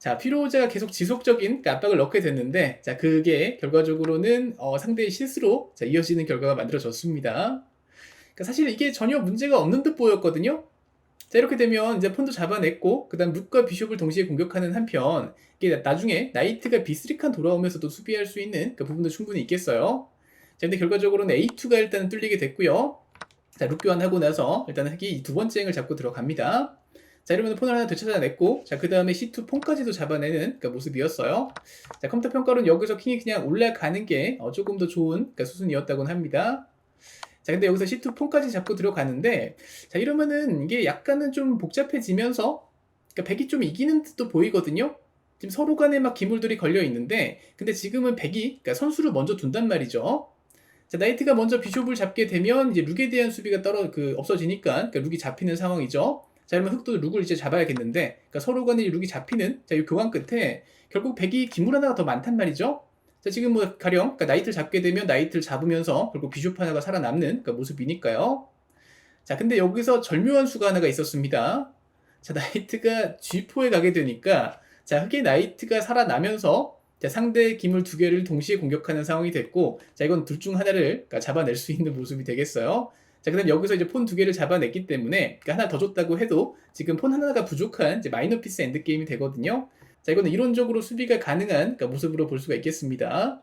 자, 피로자가 계속 지속적인 그 압박을 넣게 됐는데, 자, 그게 결과적으로는 어, 상대의 실수로 자, 이어지는 결과가 만들어졌습니다. 그러니까 사실 이게 전혀 문제가 없는 듯 보였거든요. 자, 이렇게 되면 이제 폰도 잡아냈고, 그 다음 룩과 비숍을 동시에 공격하는 한편, 이게 나중에 나이트가 B3 칸 돌아오면서도 수비할 수 있는 그 부분도 충분히 있겠어요. 자, 근데 결과적으로는 A2가 일단은 뚫리게 됐고요. 자, 룩 교환하고 나서 일단 흑이 두 번째 행을 잡고 들어갑니다. 자, 이러면 폰을 하나 되찾아냈고, 자, 그 다음에 C2 폰까지도 잡아내는 그 모습이었어요. 자, 컴퓨터 평가로는 여기서 킹이 그냥 올라가는 게 어, 조금 더 좋은 그 수순이었다고 합니다. 자, 근데 여기서 C2 폰까지 잡고 들어가는데, 자, 이러면은 이게 약간은 좀 복잡해지면서, 그러니까 백이 좀 이기는 듯도 보이거든요? 지금 서로 간에 막 기물들이 걸려 있는데, 근데 지금은 백이, 그러니까 선수를 먼저 둔단 말이죠. 자, 나이트가 먼저 비숍을 잡게 되면, 이제 룩에 대한 수비가 떨어, 그, 없어지니까, 그러니까 룩이 잡히는 상황이죠. 자, 그러면 흑도 룩을 이제 잡아야겠는데, 그러니까 서로 간에 룩이 잡히는, 자, 이 교환 끝에, 결국 백이 기물 하나가 더 많단 말이죠. 자, 지금 뭐 가령 그러니까 나이트를 잡게 되면 나이트를 잡으면서 결국 비숍 하나가 살아남는 그 모습이니까요. 자, 근데 여기서 절묘한 수가 하나가 있었습니다. 자, 나이트가 G4에 가게 되니까 자, 흑의 나이트가 살아나면서 자, 상대 기물 두 개를 동시에 공격하는 상황이 됐고 자, 이건 둘 중 하나를 그러니까 잡아낼 수 있는 모습이 되겠어요. 자, 그다음 여기서 이제 폰 두 개를 잡아냈기 때문에 그러니까 하나 더 줬다고 해도 지금 폰 하나가 부족한 이제 마이너 피스 엔드 게임이 되거든요. 자, 이거는 이론적으로 수비가 가능한 그러니까 모습으로 볼 수가 있겠습니다.